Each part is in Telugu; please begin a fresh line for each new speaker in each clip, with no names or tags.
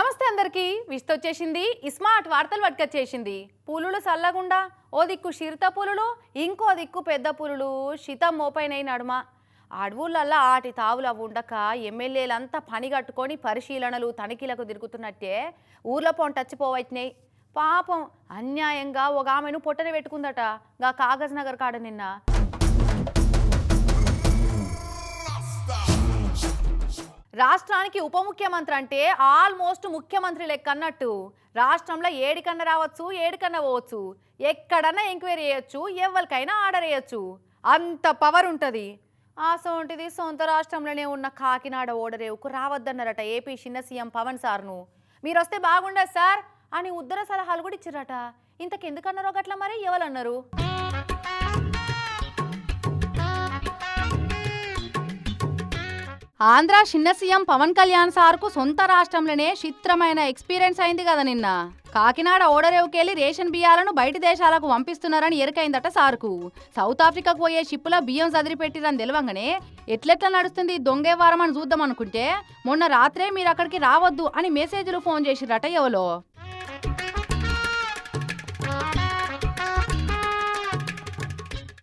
నమస్తే అందరికి. విష్తో వచ్చేసింది. ఇస్మార్ట్ వార్తలు పట్టుకొచ్చేసింది. పూలులు చల్లగుండా. ఓ దిక్కు చిరుత పూలులు ఇంకో దిక్కు పెద్ద పూలులు. శితం మోపైనయి నడుమ. అడవులల్లా ఆటి తావులు అవి ఉండక ఎమ్మెల్యేలంతా పని కట్టుకొని పరిశీలనలు తనిఖీలకు తిరుగుతున్నట్టే ఊర్లో పోన్ టచ్చిపోవచ్చినాయి పాపం అన్యాయంగా ఒక ఆమెను పొట్టన పెట్టుకుందట. గా కాగజ్ నగర్ కాడ నిన్న. రాష్ట్రానికి ఉప ముఖ్యమంత్రి అంటే ఆల్మోస్ట్ ముఖ్యమంత్రి లెక్క అన్నట్టు. రాష్ట్రంలో ఏడికన్నా రావచ్చు ఏడికన్నా పోవచ్చు. ఎక్కడన్నా ఎంక్వైరీ చేయొచ్చు ఎవరికైనా ఆర్డర్ వేయచ్చు అంత పవర్ ఉంటుంది. ఆ సోంటిది సొంత రాష్ట్రంలోనే ఉన్న కాకినాడ ఓడరేవుకు రావద్దన్నారట ఏపీ చిన్న సీఎం పవన్ సార్ను. మీరు వస్తే బాగుండదు సార్? అని ఉద్దర సలహాలు కూడా ఇచ్చారట ఇంతకెందుకన్నారో గట్ల మరి? ఎవరన్నారు? ఆంధ్ర చిన్న సీఎం పవన్ కళ్యాణ్ సార్కు సొంత రాష్ట్రంలోనే చిత్రమైన ఎక్స్పీరియన్స్ అయింది కదా నిన్న. కాకినాడ ఓడరేవుకెళ్ళి రేషన్ బియ్యాలను బయటి దేశాలకు పంపిస్తున్నారని ఎరుకైందట సార్కు. సౌత్ ఆఫ్రికాకు పోయే షిప్పులో బియ్యం చదిరిపెట్టిరని తెలవంగానే ఎట్లెట్లా నడుస్తుంది దొంగే వారం అని చూద్దాం అనుకుంటే మొన్న రాత్రే మీరు అక్కడికి రావద్దు అని మెసేజ్లు ఫోన్ చేసిరట ఎవలో.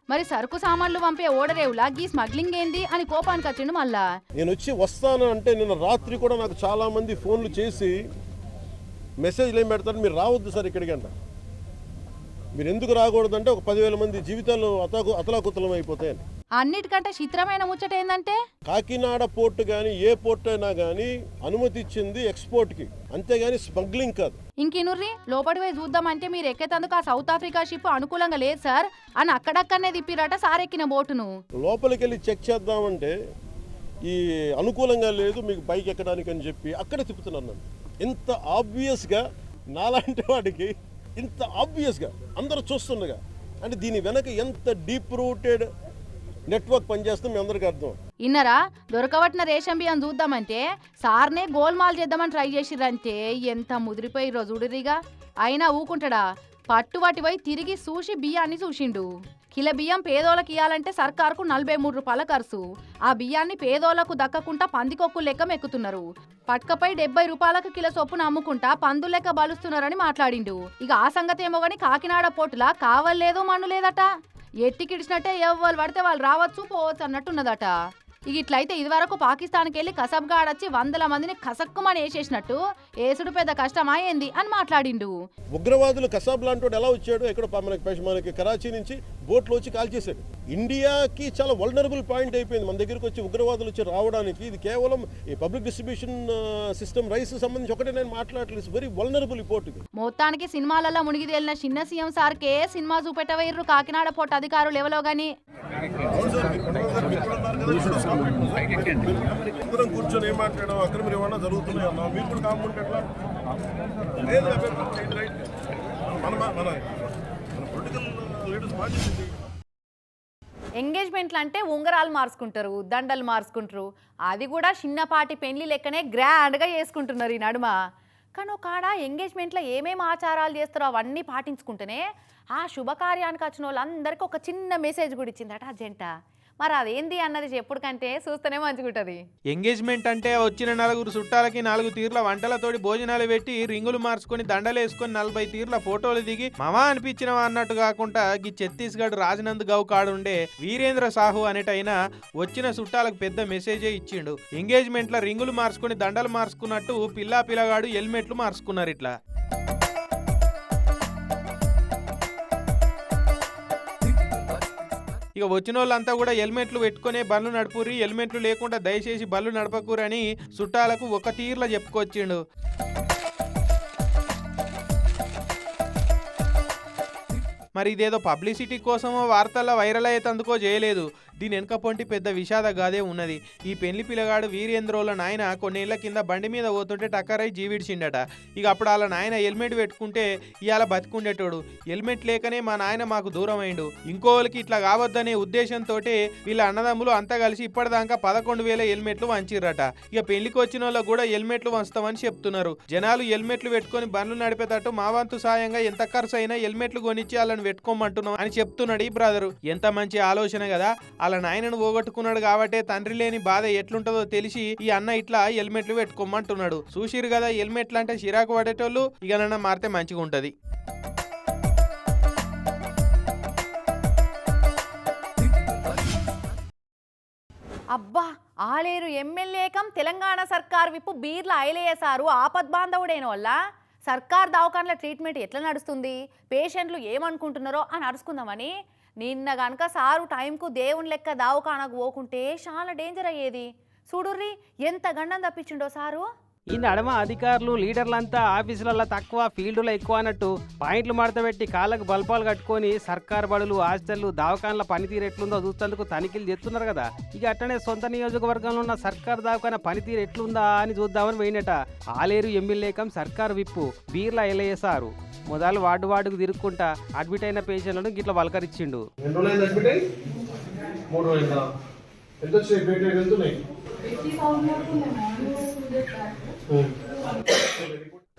మరి సరుకు సామాన్లు పంపే ఓడరేవులా గీ స్మగ్లింగ్ ఏంది? అని కోపానికి వచ్చిండు మళ్ళా.
నేను వచ్చి వస్తాను అంటే నిన్న రాత్రి కూడా నాకు చాలా మంది ఫోన్లు చేసి మెసేజ్లు ఏం పెడతారు? మీరు రావద్దు సార్ ఇక్కడికి అంట. మీరు ఎందుకు రాకూడదంటే ఒక పదివేల మంది జీవితాలు అతకు అతలాకుతలం అయిపోతాయని.
అన్నిటికంటే చిత్రమైన ముచ్చట ఏందంటే?
కాకినాడ పోర్టు కానీ ఏ పోర్ట్ అయినా కానీ అనుమతి ఇచ్చింది ఎక్స్పోర్ట్కి. అంతేగాని స్మగ్లింగ్ కాదు.
ఇంకినుర్రి లోపడి పోయి చూద్దామంటే మీరు ఎక్కేతందుకు ఆ సౌత్ ఆఫ్రికా షిప్ అనుకూలంగా లేదు సార్. అని అక్కడక్కడనే తిప్పిరట సార్ ఎక్కిన బోటును.
లోపలికి వెళ్ళి చెక్ చేద్దామంటే ఈ అనుకూలంగా లేదు మీకు బైక్ ఎక్కడానికి అని చెప్పి అక్కడ తిప్పుతున్నాను నన్ను. ఇంత ఆబ్వియస్గా నాలాంటి వాడికి ఇంత ఆబ్వియస్గా అందరూ చూస్తుండగా. అంటే దీని వెనక ఎంత డీప్ రూటెడ్ నెట్వర్క్ పనిచేస్తుంది మీ అందరికీ అర్థం.
ఇన్నరా? దొరకబట్టిన రేషన్ బియ్యం చూద్దామంటే సార్నే గోల్మాల్ చేద్దామని ట్రై చేసిరంటే ఎంత ముదిరిపోయి రోజుడిరిగా అయినా ఊకుంటాడా? పట్టుబట్టి పోయి తిరిగి చూసి బియ్యాన్ని చూసిండు. కిలో బియ్యం పేదోళ్ళకి ఇవ్వాలంటే సర్కారుకు నలభై మూడు రూపాయల ఖర్చు. ఆ బియ్యాన్ని పేదోళ్ళకు దక్కకుండా పందికొక్కు లెక్క మెక్కుతున్నారు. పట్కపై డెబ్బై రూపాయలకు కిలో చొప్పున అమ్ముకుంటా పందు లెక్క బలుస్తున్నారని మాట్లాడిండు. ఇక ఆ సంగతి ఏమో గాని కాకినాడ పోటులా కావల్లేదు మన్ను లేదట ఎట్టికిడిచినట్టే ఎవ్వరు పడితే వాళ్ళు రావచ్చు పోవచ్చు అన్నట్టున్నదట ఇక ఇట్లయితే ఇదివరకు పాకిస్తాన్కి వెళ్ళి కసబ్గాడ్ వచ్చి వందల మందిని కసక్కుమని వేసేసినట్టు ఏసుడు పెద్ద కష్టమా ఏంది అని మాట్లాడిండు.
ఉగ్రవాదులు కసాబ్ లాంటి ఎలా వచ్చాడు? ఎక్కడ మనకి కరాచీ నుంచి బోట్లో వచ్చి కాల్ చేశాడు. ఇండియాకి చాలా వల్నరబుల్ పాయింట్ అయిపోయింది. మన దగ్గరికి వచ్చి ఉగ్రవాదులు వచ్చి రావడానికి ఇది కేవలం ఈ పబ్లిక్ డిస్ట్రిబ్యూషన్ సిస్టమ్ రైస్ సంబంధించి ఒకటే నేను మాట్లాడలేదు. వెరీ వల్నరబుల్ పోర్ట్ ఇది.
మొత్తానికి సినిమాలలో మునిగి తేలిన చిన్న సీఎం సార్కే సినిమా చూపెట్టవయ్యారు కాకినాడ పోట అధికారులు ఎవలో గాని.
అందరం కూర్చొని ఏం మాట్లాడడం? అక్రమ రవాణా జరుగుతున్నాయి అన్నా. మీరు కూడా కాకుండా ఎట్లా? లేదు మన మన మన పొలిటికల్ లీడర్స్ బాధ్యత
ఎంగేజ్మెంట్లు అంటే ఉంగరాలు మార్చుకుంటారు దండలు మార్చుకుంటారు. అది కూడా చిన్నపాటి పెళ్ళి లెక్కనే గ్రాండ్గా చేసుకుంటున్నారు ఈ నడుమ. కానీ ఒక కాడ ఎంగేజ్మెంట్లో ఏమేమి ఆచారాలు చేస్తారో అవన్నీ పాటించుకుంటేనే ఆ శుభకార్యానికి వచ్చిన వాళ్ళందరికీ ఒక చిన్న మెసేజ్ కూడా ఇచ్చిందట ఆ జంట. మరి అదేంది అన్నది చెప్పుడు కంటే చూస్తేనే మంచిగుంటది.
ఎంగేజ్మెంట్ అంటే వచ్చిన నలుగురు చుట్టాలకి నాలుగు తీర్ల వంటలతోటి భోజనాలు పెట్టి రింగులు మార్చుకొని దండలు వేసుకొని నలభై తీర్ల ఫోటోలు దిగి మమా అనిపించినవా అన్నట్టు కాకుండా ఈ ఛత్తీస్గఢ్ రాజనంద్ గౌ కాడుండే వీరేంద్ర సాహు అనేటైన వచ్చిన చుట్టాలకు పెద్ద మెసేజే ఇచ్చిండు. ఎంగేజ్మెంట్లో రింగులు మార్చుకొని దండలు మార్చుకున్నట్టు పిల్లా పిల్లగాడు హెల్మెట్లు మార్చుకున్నారు ఇట్లా. ఇక వచ్చిన వాళ్ళంతా కూడా హెల్మెట్లు పెట్టుకునే బండ్లు నడుపురి హెల్మెట్లు లేకుండా దయచేసి బండ్లు నడపకూరని చుట్టాలకు ఒక తీర్లా చెప్పుకొచ్చిండు. మరి ఇదేదో పబ్లిసిటీ కోసమో వార్తల్లో వైరల్ అయ్యేందుకో చేయలేదు. దీని వెనక పొంటి పెద్ద విషాద గాదే ఉన్నది. ఈ పెళ్ళి పిల్లగాడు వీరేంద్రోల నాయన కొన్నేళ్ళ కింద బండి మీద పోతుంటే టక్కరై జీవిడిచిండట. ఇక అప్పుడు వాళ్ళ నాయన హెల్మెట్ పెట్టుకుంటే ఇవాళ బతికుండేటోడు. హెల్మెట్ లేకనే మా నాయన మాకు దూరం అయిండు ఇంకోళ్ళకి ఇట్లా కావద్దనే ఉద్దేశంతో వీళ్ళ అన్నదమ్ములు అంతా కలిసి ఇప్పటిదాకా పదకొండు వేల హెల్మెట్లు వంచిర్రట. ఇక పెళ్ళికి వచ్చిన వాళ్ళకు కూడా హెల్మెట్లు వంచుతామని చెప్తున్నారు. జనాలు హెల్మెట్లు పెట్టుకొని బండ్లు నడిపేటట్టు మా వంతు సాయంగా ఎంత ఖర్చు అయినా హెల్మెట్లు కొనిచ్చి వాళ్ళని పెట్టుకోమంటున్నాం అని చెప్తున్నాడు ఈ బ్రదరు. ఎంత మంచి ఆలోచన కదా. అలా నాయనను పోగొట్టుకున్నాడు కాబట్టే తండ్రి లేని బాధ ఎట్లుంటుందో తెలిసి ఈ అన్న ఇట్లా హెల్మెట్లు పెట్టుకోమంటున్నాడు. చూసిరు కదా హెల్మెట్లు అంటే చిరాకు పడేటోళ్ళు ఇక నన్న మారితే మంచిగా ఉంటది.
అబ్బా ఆలేరు ఎమ్మెల్యేకం తెలంగాణ సర్కార్ విప్పు బీర్ల ఐలేసారు ఆపద్బాంధవుడైన వల్ల సర్కార్ దవాఖానల ట్రీట్మెంట్ ఎట్లా నడుస్తుంది? పేషెంట్లు ఏమనుకుంటున్నారో అని అరుచుకుందామని నిన్న గనక సారు టైంకు దేవుని లెక్క దవాఖానకు పోకుంటే చాలా డేంజర్ అయ్యేది. చూడుర్రి ఎంత గండం తప్పించిండో సారు?
ఈ నడమ అధికారులు లీడర్లంతా ఆఫీసులలో తక్కువ ఫీల్డులో ఎక్కువ అన్నట్టు పాయింట్లు మడతపెట్టి కాళ్ళకు బల్పాలు కట్టుకొని సర్కార్ బడులు హాస్టళ్ళు దవాఖాన్ల పనితీరు ఎట్లుందో చూసేందుకు తనిఖీలు చేస్తున్నారు కదా. ఇక అట్టనే సొంత నియోజకవర్గంలో ఉన్న సర్కార్ దవాఖాన పనితీరు ఎట్లుందా అని చూద్దామని పోయినట ఆలేరు ఎమ్మెల్యేకం సర్కార్ విప్పు బీర్ల ఎలయేసారు మొదలు వార్డు వార్డుకు తిరుక్కుంటా అడ్మిట్ అయిన పేషెంట్లను గిట్ల
రోజులు ఎంత ਹੂੰ।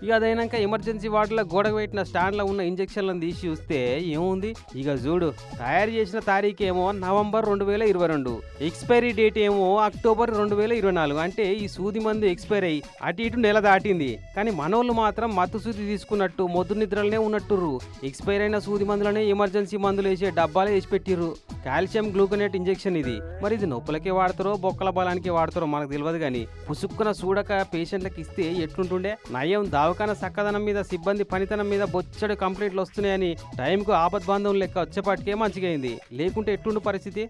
ఇక అదైనాక ఎమర్జెన్సీ వార్డులో గోడకు పెట్టిన స్టాండ్లో ఉన్న ఇంజక్షన్లను తీసి చూస్తే ఏముంది? ఇక చూడు తయారు చేసిన తారీఖు ఏమో నవంబర్ రెండు వేల ఇరవై రెండు ఎక్స్పైరీ డేట్ ఏమో అక్టోబర్ రెండు వేల ఇరవై నాలుగు. అంటే ఈ సూది మందు ఎక్స్పైర్ అయ్యి అటు ఇటు నెల దాటింది. కానీ మనోళ్ళు మాత్రం మత్తు సూది తీసుకున్నట్టు మొద్దు నిద్రలనే ఉన్నట్టుర్రు. ఎక్స్పైర్ అయిన సూది మందులనే ఎమర్జెన్సీ మందులు వేసే డబ్బాలే వేసి పెట్టిర్రు. కాల్షియం గ్లూకనేట్ ఇంజెక్షన్ ఇది. మరి ఇది నొప్పులకే వాడతారో బొక్కల బలానికి వాడతారో మనకు తెలియదు కానీ పుసుక్కున చూడక పేషెంట్లకు ఇస్తే ఎట్లుంటుండే? నయం దావకాన సక్కదనం మీద సిబ్బంది పనితనం మీద బొచ్చడు కంప్లైంట్లు వస్తున్నాయని టైంకు ఆపద్బాంధం లెక్క వచ్చేపాటికే మంచిగా అయింది లేకుంటే ఎట్లుండు పరిస్థితి?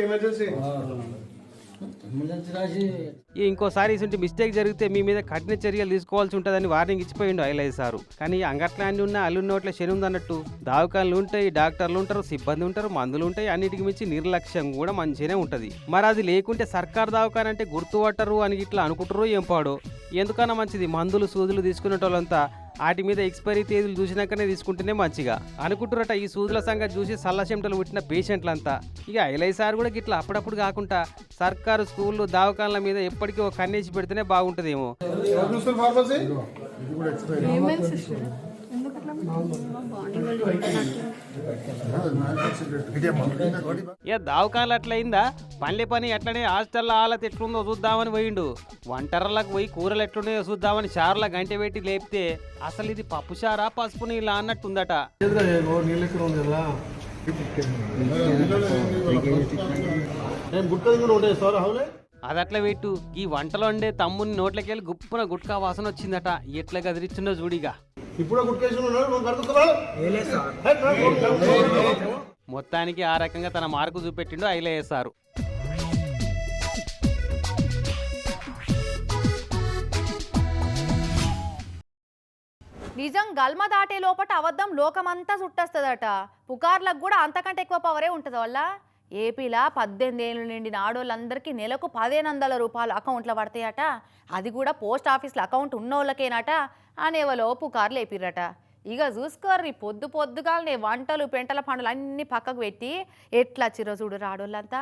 ఎమర్జెన్సీ
ఈ ఇంకోసారి ఇటువంటి మిస్టేక్ జరిగితే మీ మీద కఠిన చర్యలు తీసుకోవాల్సి ఉంటుందని వార్నింగ్ ఇచ్చిపోయిండు ఐలయ్య సారు. కానీ అంగట్లాంటి ఉన్న అల్లు నోట్ల శని ఉందన్నట్టు. దావకాన్లు ఉంటాయి డాక్టర్లు ఉంటారు సిబ్బంది ఉంటారు మందులు ఉంటాయి అన్నిటికి మించి నిర్లక్ష్యం కూడా మంచిగానే ఉంటుంది. మరి అది లేకుంటే సర్కార్ దావకాన్ అంటే గుర్తుపట్టరు అని ఇట్లా అనుకుంటారు ఏం పాడో? ఎందుకన్నా మంచిది? మందులు సూదులు తీసుకునేటోళ్ళంతా వాటి మీద ఎక్స్పైరీ తేదీలు చూసినాకనే తీసుకుంటేనే మంచిగా. అనుకుంటురట ఈ సూదుల సంగతి చూసి సల్ల చెమటలు పుట్టిన పేషెంట్లంతా. ఇక ఐలై సార్ కూడా గిట్లా అప్పుడప్పుడు కాకుండా సర్కారు స్కూళ్ళు దావకాన్ల మీద ఎప్పటికీ ఒక కన్నేసి పెడితేనే బాగుంటుందేమో.
చూస్తారు
దావకాన్లు అట్లయిందా? పల్లె పని ఎట్లనే హాస్టల్లో హాలత్ ఎట్లుందో చూద్దామని పోయిండు. వంటర్లకు పోయి కూరలు ఎట్లున్నాయో చూద్దామని చారుల గంట పెట్టి లేపితే అసలు ఇది పప్పు చారా పసుపు నీళ్ళ అన్నట్టుందట.
నీళ్ళు ఎక్కడ ఉంది కదా నేను గుట్టది కూడా ఉంటాయి సార్ అవులే
అది అట్లా పెట్టు. ఈ వంటలు వండే తమ్ముని నోట్లకెళ్ళి గుప్పున గుట్కా వాసన వచ్చిందట. ఎట్లా గదిరిచ్చిందో చూడిగా
ఇప్పుడు
మొత్తానికి ఆ రకంగా తన మార్కు చూపెట్టిండు ఐలేసారు
నిజం గల్మ దాటే లోపట అబద్ధం లోకమంతా చుట్టేస్తుందట. పుకార్లకు కూడా అంతకంటే ఎక్కువ పవరే ఉంటుంది వల్ల ఏపీలా పద్దెనిమిది ఏళ్ళు నిండిన ఆడోళ్ళందరికీ నెలకు పదిహేను వందల రూపాయలు అకౌంట్లో పడతాయట. అది కూడా పోస్ట్ ఆఫీస్లో అకౌంట్ ఉన్నోళ్ళకేనట అనేవలో పుకార్లు వేపిర్రట ఇక చూసుకోర్రి పొద్దు పొద్దుగాలనే వంటలు పెంటల పండులు అన్నీ పక్కకు పెట్టి ఎట్లా చిరచూడు రాడోళ్ళంతా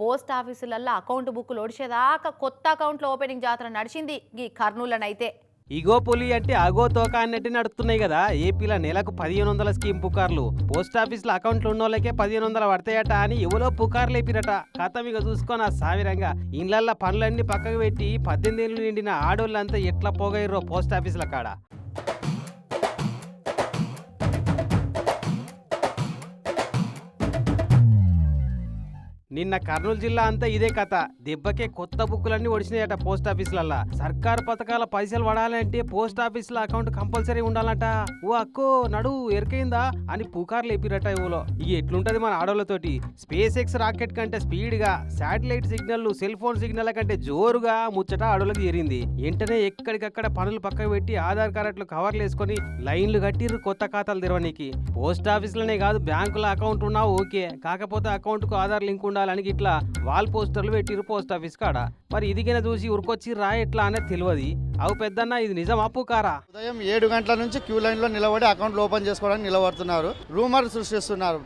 పోస్ట్ ఆఫీసులల్లో అకౌంట్ బుక్కులు ఒడిచేదాకా కొత్త అకౌంట్లో ఓపెనింగ్ జాతర నడిచింది ఈ కర్నూలనైతే
ఇగో పులి అంటే అగో తోక అన్నట్టు నడుస్తున్నాయి కదా. ఏపీలో నెలకు పదిహేను వందల స్కీమ్ పుకార్లు. పోస్ట్ ఆఫీస్లో అకౌంట్లు ఉన్న వాళ్ళకే పదిహేను వందలు పడతాయట అని ఎవరో పుకార్లు లేపిరట. కథ ఇక చూసుకొని ఆ సావిరంగా ఇండ్లల్లో పనులన్నీ పక్కకు పెట్టి పద్దెనిమిది ఏళ్ళు నిండిన ఆడోళ్ళంతా ఎట్లా పోగైర్రో పోస్ట్ ఆఫీసుల కాడ. నిన్న కర్నూలు జిల్లా అంతా ఇదే కథ. దెబ్బకే కొత్త బుక్కులన్నీ ఒడిచినాయట పోస్ట్ ఆఫీసులల్లా. సర్కార్ పథకాల పైసలు పడాలంటే పోస్ట్ ఆఫీసులో అకౌంట్ కంపల్సరీ ఉండాలంట. ఓ అక్కో నడు ఎరికైందా అని పుకార్లు ఎప్పిరట ఇవ్వలో ఇక ఎట్లుంటది మన ఆడోళ్ళతోటి? స్పేస్ ఎక్స్ రాకెట్ కంటే స్పీడ్గా satellite signal cell phone signal కంటే జోరుగా ముచ్చట ఆడోళ్ళకి జరిగింది వెంటనే ఎక్కడికక్కడ పనులు పక్కకు పెట్టి ఆధార్ కార్డులు కవర్లు వేసుకొని లైన్లు కట్టిర్రు కొత్త ఖాతాలు తెరవనీకి. పోస్ట్ ఆఫీసులోనే కాదు బ్యాంకులో అకౌంట్ ఉన్నా ఓకే. కాకపోతే అకౌంట్కు ఆధార్ లింక్ ఉండాలి పొందాలని ఇట్లా వాల్ పోస్టర్లు పెట్టిరు పోస్ట్ ఆఫీస్ కాడ. మరి ఇదిగిన చూసి ఉరికొచ్చి రా ఎట్లా అనేది తెలియదు అవు పెద్దన్న ఇది నిజం అప్పు కారా
ఉదయం ఏడు గంటల నుంచి క్యూ లైన్లో నిలబడి అకౌంట్లు ఓపెన్ చేసుకోవడానికి నిలబడుతున్నారు. రూమర్ సృష్టిస్తున్నారు.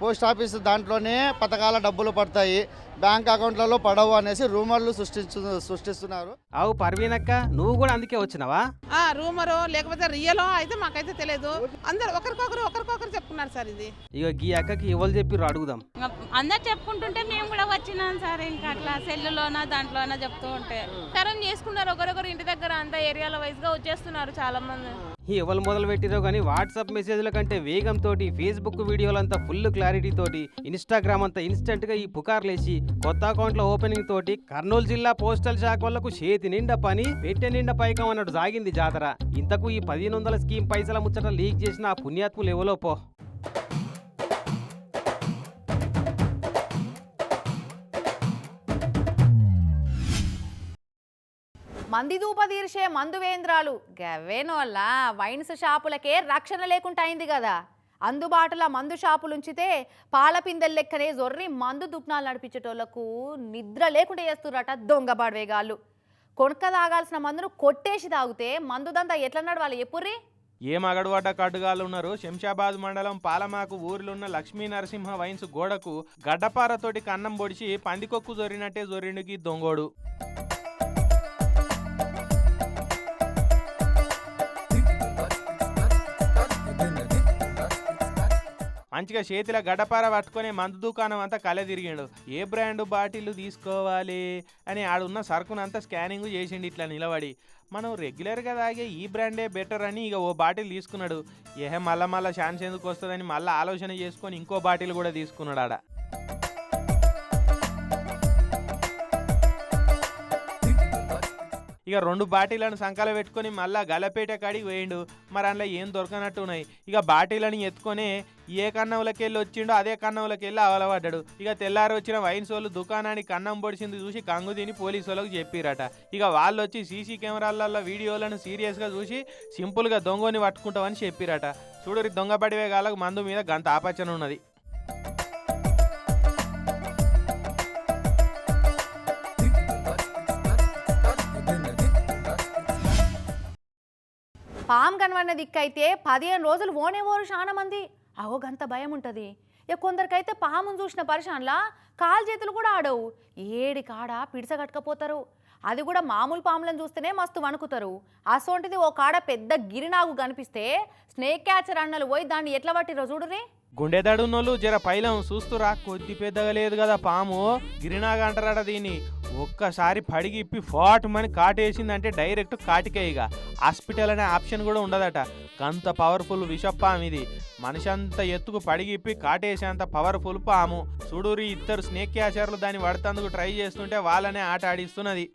పోస్ట్ ఆఫీస్ దాంట్లోనే పథకాల డబ్బులు పడతాయి. బ్యాంక్ అకౌంట్లలో పడవు అనేసి రూమర్లు సృష్టించు సృష్టిస్తున్నారు.
అవు పర్వీనక్క నువ్వు కూడా అందుకే వచ్చినావా?
ఆ రూమరో లేకపోతే రియలో అయితే మాకైతే తెలియదు అందరు ఒకరికొకరు ఒకరికొకరు చెప్పుకున్నారు సార్ ఇది.
ఇక గీ అక్కకి ఎవరు చెప్పిర్రు అడుగుదాం.
అందరు చెప్పుకుంటుంటే మేము కూడా వచ్చినాం సార్ ఇంకా అట్లా సెల్లులోనా దాంట్లోనా చెప్తూ ఉంటే.
తరం చేసుకున్నారు ఒకరొకరు ఇంటి దగ్గర అంతా ఏరియాల వైజ్గా వచ్చేస్తున్నారు చాలా మంది
ఈ ఎవరు మొదలు పెట్టిరో కానీ వాట్సాప్ మెసేజ్ల కంటే వేగం తోటి ఫేస్బుక్ వీడియోలంతా ఫుల్ క్లారిటీ తోటి ఇన్స్టాగ్రామ్ అంతా ఇన్స్టెంట్గా ఈ పుకార్లేసి కొత్త అకౌంట్ల ఓపెనింగ్ తోటి కర్నూలు జిల్లా పోస్టల్ శాఖ వాళ్ళకు చేతి నిండా పని పెట్టె నిండా పైకం అన్నట్టు సాగింది జాతర. ఇంతకు ఈ పదిహేను వందల స్కీమ్ పైసల ముచ్చట లీక్ చేసిన ఆ పుణ్యాత్ములు ఎవలో పో.
మంది దూప తీర్చే మందు వేంద్రాలు. వల్ల వైన్స్ షాపులకే రక్షణ లేకుండా అయింది కదా. అందుబాటులో మందు షాపులు ఉంచితే పాలపిందెల లెక్కనే జొర్రి మందు దుగ్నాలు నడిపించేటోళ్ళకు నిద్ర లేకుండా చేస్తుర్రట దొంగ బడవేగాళ్ళు. కొనుక్క తాగాల్సిన మందును కొట్టేసి తాగితే మందు దంతా ఎట్లా నడవాలి ఎప్పుర్రీ?
ఏం అగడువాట కడ్డుగాలు ఉన్నారు? శంషాబాద్ మండలం పాలమాకు ఊరిలోన్న లక్ష్మీ నరసింహ వైన్స్ గోడకు గడ్డపారతోటి కన్నం పొడిచి పందికొక్కు జొరినట్టే జొరిండుకి దొంగోడు. మంచిగా చేతిలో గడపార పట్టుకొని మందు దుకాణం అంతా కలె తిరిగిండు. ఏ బ్రాండ్ బాటిల్ తీసుకోవాలి? అని ఆడున్న సరుకునంతా స్కానింగ్ చేసిండు ఇట్లా నిలబడి. మనం రెగ్యులర్గా తాగే ఈ బ్రాండే బెటర్ అని ఇక ఓ బాటిల్ తీసుకున్నాడు. ఏహే మళ్ళా మళ్ళా ఛాన్స్ ఎందుకు వస్తుందని మళ్ళీ ఆలోచన చేసుకొని ఇంకో బాటిల్ కూడా తీసుకున్నాడు ఆడ. ఇక రెండు బాటిలను సంకల పెట్టుకొని మళ్ళా గలపేట కాడికి పోయిండు. మరి అందులో ఏం దొరకనట్టు ఉన్నాయి. ఇక బాటిలని ఎత్తుకొని ఏ కన్నంలోకి వెళ్ళి వచ్చిండో అదే కన్నంలోకి వెళ్ళి అవలబడ్డాడు. ఇక తెల్లారి వచ్చిన వైన్స్ వాళ్ళు దుకాణానికి కన్నం పొడిచింది చూసి కంగు తిని పోలీసు వాళ్ళకి చెప్పిరట. ఇక వాళ్ళు వచ్చి సీసీ కెమెరాలలో వీడియోలను సీరియస్గా చూసి సింపుల్గా దొంగని పట్టుకుంటామని చెప్పిరట. చూడు దొంగ పడివే కాలకు మందు మీద గంత ఆపచ్చన
పాము కనబడిన దిక్కైతే పదిహేను రోజులు ఓనే చాలా మంది అగో గంత భయం ఉంటుంది ఇక కొందరికైతే పామును చూసిన పరిశాన్లా కాలు చేతులు కూడా ఆడవు. ఏడి కాడ పిడిసగట్టుకపోతారు అది కూడా మామూలు పాములను చూస్తేనే మస్తు వణుకుతారు. అసోంటిది ఓ కాడ పెద్ద గిరినాగు కనిపిస్తే స్నేక్ క్యాచర్ అన్నలు పోయి దాన్ని ఎట్లా పట్టిరో చూడురి
గుండెదాడున్నోళ్ళు జర పైలం చూస్తురా కొద్ది పెద్దగా లేదు కదా పాము. గిరినాగ అంటారట దీన్ని. ఒక్కసారి పడిగి ఇప్పి ఫాట్ కాటేసిందంటే డైరెక్ట్ కాటికేయిగా. హాస్పిటల్ అనే ఆప్షన్ కూడా ఉండదట. అంత పవర్ఫుల్ విషపాము ఇది. మనిషి అంత ఎత్తుకు పడిగిప్పి కాటేసేంత పవర్ఫుల్ పాము. చూడూరి ఇద్దరు స్నేక్ క్యాచర్లు దాన్ని పడతందుకు ట్రై చేస్తుంటే వాళ్ళనే ఆట ఆడిస్తున్నది.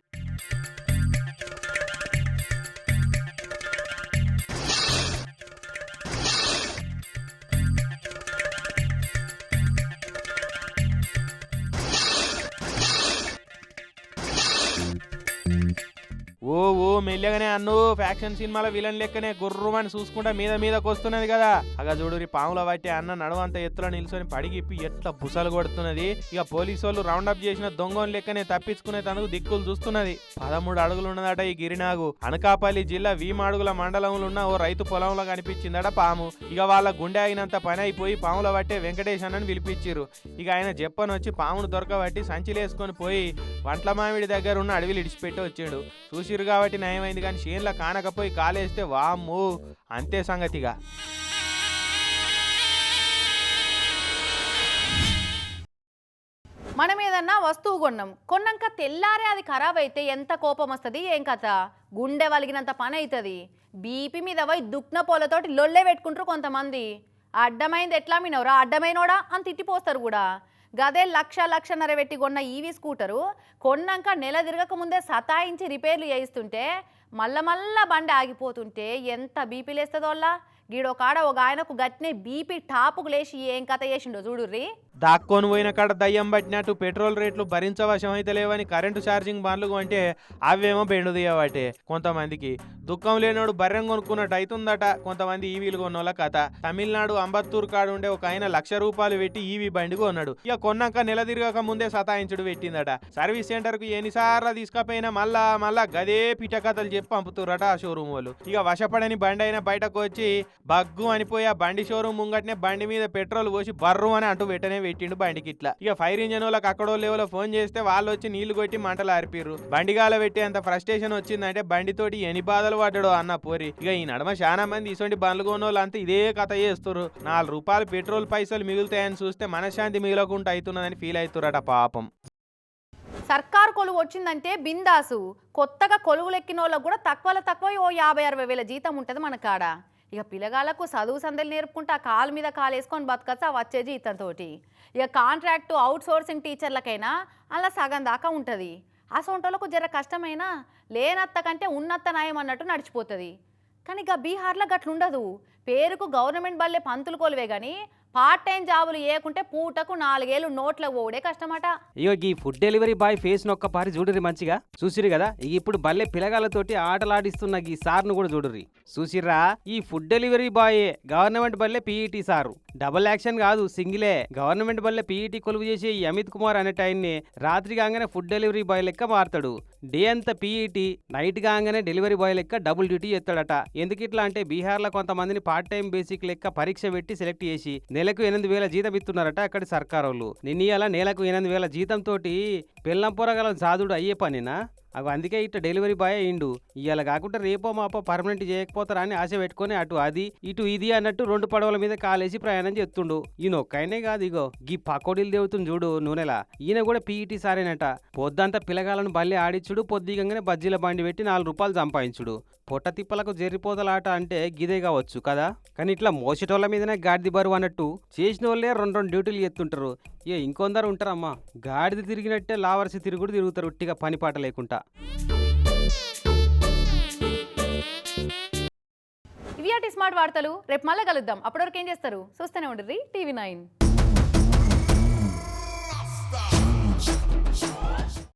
Thank you. ఓ ఓ మెల్లగానే అన్ను ఫ్యాక్షన్ సినిమాల విలన్ లెక్కనే గుర్రుమని చూసుకుంటా మీద మీదకి వస్తున్నది కదా. అగ చూడురి పాముల పట్టి అన్న నడువంత ఎత్తులో నిల్చొని పడిగిప్పి ఎట్లా బుసలు కొడుతున్నది. ఇక పోలీసు వాళ్ళు రౌండ్ అప్ చేసిన దొంగని లెక్కనే తప్పించుకునే తనకు దిక్కులు చూస్తున్నది. పదమూడు అడుగులు ఉన్నదట ఈ గిరినాగు. అనకాపల్లి జిల్లా వీమాడుగుల మండలంలో ఉన్న ఓ రైతు పొలంలో కనిపించిందట పాము. ఇక వాళ్ళ గుండె అయినంత పని అయిపోయి పాముల పట్టే వెంకటేష్ అన్నని పిలిపించారు ఇక ఆయన చెప్పని వచ్చి పామును దొరకబట్టి సంచిలేసుకొని పోయి వంట్ల మామిడి దగ్గర ఉన్న అడవిలు ఇడిచిపెట్టి వచ్చిండు. చూసిరు కాబట్టి నయమైంది కానీ షేన్లా కానకపోయి కాలేస్తే వామ్ము! అంతే సంగతిగా.
మనం ఏదన్నా వస్తువు కొన్నాం. కొన్నాక తెల్లారే అది ఖరాబ్ అయితే ఎంత కోపం వస్తుంది ఏం కథ? గుండె వలిగినంత పని అవుతుంది బీపీ మీద పోయి దుక్న పూలతోటి లొల్లే పెట్టుకుంటారు కొంతమంది. అడ్డమైంది ఎట్లా మినవరా అడ్డమైనోడా? అని తిట్టిపోస్తారు కూడా. గదే లక్ష లక్షన్నర పెట్టి కొన్న ఈవీ స్కూటరు కొన్నాక నెల తిరగక ముందే సతాయించి రిపేర్లు చేయిస్తుంటే మళ్ళా మళ్ళా బండి ఆగిపోతుంటే ఎంత బీపీ లేస్తుందో గీడో కాడ ఒక ఆయనకు గట్టినే బీపీ టాపుకు లేచి ఏం కథ చేసిండో చూడుర్రీ.
దాక్కొని పోయిన కాడ దయ్యం పట్టినట్టు పెట్రోల్ రేట్లు భరించవశం అయితే లేవని కరెంటు ఛార్జింగ్ బండ్లు కొంటే అవేమో బెండుదీయవాటే కొంతమందికి. దుఃఖం లేనోడు బర్రెం కొనుక్కున్నట్టు అవుతుందట కొంతమంది ఈవీలు కొన్నోళ్ళ కథ. తమిళనాడు అంబత్తూరు కాడు ఉండే ఒక ఆయన లక్ష రూపాయలు పెట్టి ఈవీ బండి కొన్నాడు. ఇక కొన్నాక నెల తిరగక ముందే సతాయించుడు పెట్టిందట. సర్వీస్ సెంటర్కు ఎన్నిసార్లు తీసుకపోయినా మళ్ళా మళ్ళా గదే పిట కథలు చెప్పి పంపుతురట ఆ షోరూమ్ వాళ్ళు. ఇక వశపడని బండి అయినా బయటకు వచ్చి బగ్గు అనిపోయి ఆ బండి షోరూమ్ ముంగటనే బండి మీద పెట్రోల్ పోసి బర్రు అని అంటూ వెంటనే పెట్టిండు బండికి ఇట్లా. ఇక ఫైర్ ఇంజన్ వాళ్ళకి అక్కడో లేవలో ఫోన్ చేస్తే వాళ్ళు వచ్చి నీళ్ళు కొట్టి మంటలు ఆరిపిర్రు. బండిగాల పెట్టి అంత ఫ్రస్ట్రేషన్ వచ్చిందంటే బండితోటి ఎన్ని బాధలు పడ్డాడు అన్న పోరి. ఇక ఈ నడమ చాలా మంది ఇటువంటి బండ్లు కొనోళ్ళు అంతా ఇదే కథ చేస్తారు నాలుగు రూపాయలు పెట్రోల్ పైసలు మిగులుతాయని చూస్తే మనశ్శాంతి మిగలకుండా అవుతున్నదని ఫీల్ అవుతురట పాపం.
సర్కారు కొలువు వచ్చిందంటే బిందాసు. కొత్తగా కొలువులు ఎక్కిన వాళ్ళకు కూడా తక్కువలో తక్కువ ఓ యాభై అరవై వేల జీతం ఉంటుంది మన కాడ ఇక పిల్లగాళ్ళకు చదువు సందలు నేర్పుకుంటే ఆ కాలు మీద కాలు వేసుకొని బతకచ్చు వచ్చేది ఇతనితోటి ఇక కాంట్రాక్టు అవుట్ సోర్సింగ్ టీచర్లకైనా అలా సగం దాకా ఉంటుంది. అసొంటోళ్ళకు జర కష్టమైనా లేనత్త కంటే ఉన్నత్త నయం అన్నట్టు నడిచిపోతుంది. కానీ ఇక బీహార్లో గట్లుండదు. పేరుకు గవర్నమెంట్ బల్లే పంతులు కొలువే కానీ పార్ట్ టైం జాబులు ఏకుంటే పూటకు నాలుగేళ్ళు నోట్లకు పోవుడే కష్టమట.
ఇగో ఈ ఫుడ్ డెలివరీ బాయ్ ఫేస్ నొక్క పారి చూడుర్రి మంచిగా. చూసిరు కదా ఇప్పుడు బల్లె పిల్లగాళ్ళతోటి ఆటలాడిస్తున్న ఈ సార్ను కూడా చూడరి చూసిర్రా ఈ ఫుడ్ డెలివరీ బాయ్ గవర్నమెంట్ బల్లె పీఈటీ సారు. డబుల్ యాక్షన్ కాదు సింగిలే. గవర్నమెంట్ బల్లె పీఈటీ కొలువు చేసే ఈ అమిత్ కుమార్ అనే టైంని రాత్రి కాగానే ఫుడ్ డెలివరీ బాయ్ లెక్క మారుతాడు. డే అంతా పీఈటీ నైట్ కాగానే డెలివరీ బాయ్ లెక్క డబుల్ డ్యూటీ చేస్తాడట. ఎందుకు ఇట్లా అంటే బీహార్లో కొంతమందిని పార్ట్ టైం బేసిక్ లెక్క పరీక్ష పెట్టి సెలెక్ట్ చేసి నెల నెలకు ఎనిమిది వేల జీతం ఇస్తున్నారట అక్కడి సర్కారు వాళ్ళు నెలకు ఎనిమిది వేల జీతం తోటి పిల్లం పొరగల సాధుడు అయ్యే పనినా? అవి అందుకే ఇట్లా డెలివరీ బాయ్ అయిండు. ఇవాళ కాకుండా రేపో మాపో పర్మనెంట్ చేయకపోతారా అని ఆశ పెట్టుకొని అటు అది ఇటు ఇది అన్నట్టు రెండు పడవల మీద కాలేసి ప్రయాణం చేస్తుండు. ఈయన ఒక్కనే కాదు ఇగో గీ పకోడీలు దేవుతుంది చూడు నూనెలా. ఈయన కూడా పీఈటీ సారేనట. పొద్దంతా పిల్లగాలను బల్లి ఆడిచ్చుడు పొద్దుగంగానే బజ్జీల బండి పెట్టి నాలుగు రూపాయలు సంపాదించుడు. పొట్ట తిప్పలకు జరిపోతలాట అంటే గిదే కావచ్చు కదా? కానీ ఇట్లా మోసటోళ్ళ మీదనే గాడిది బరువు అన్నట్టు చేసిన వాళ్ళే రెండు రెండు డ్యూటీలు ఎత్తుంటారు ఇక ఇంకొందరు ఉంటారమ్మా. గాడిద తిరిగినట్టే లావర్సి తిరుగుడు తిరుగుతారు ఉట్టిగా పని పాట లేకుండా.
ఇవి స్మార్ట్ వార్తలు. రేపు మళ్ళీ కలుద్దాం. అప్పటివరకు ఏం చేస్తారు? చూస్తూనే ఉండరు టీవీ నైన్.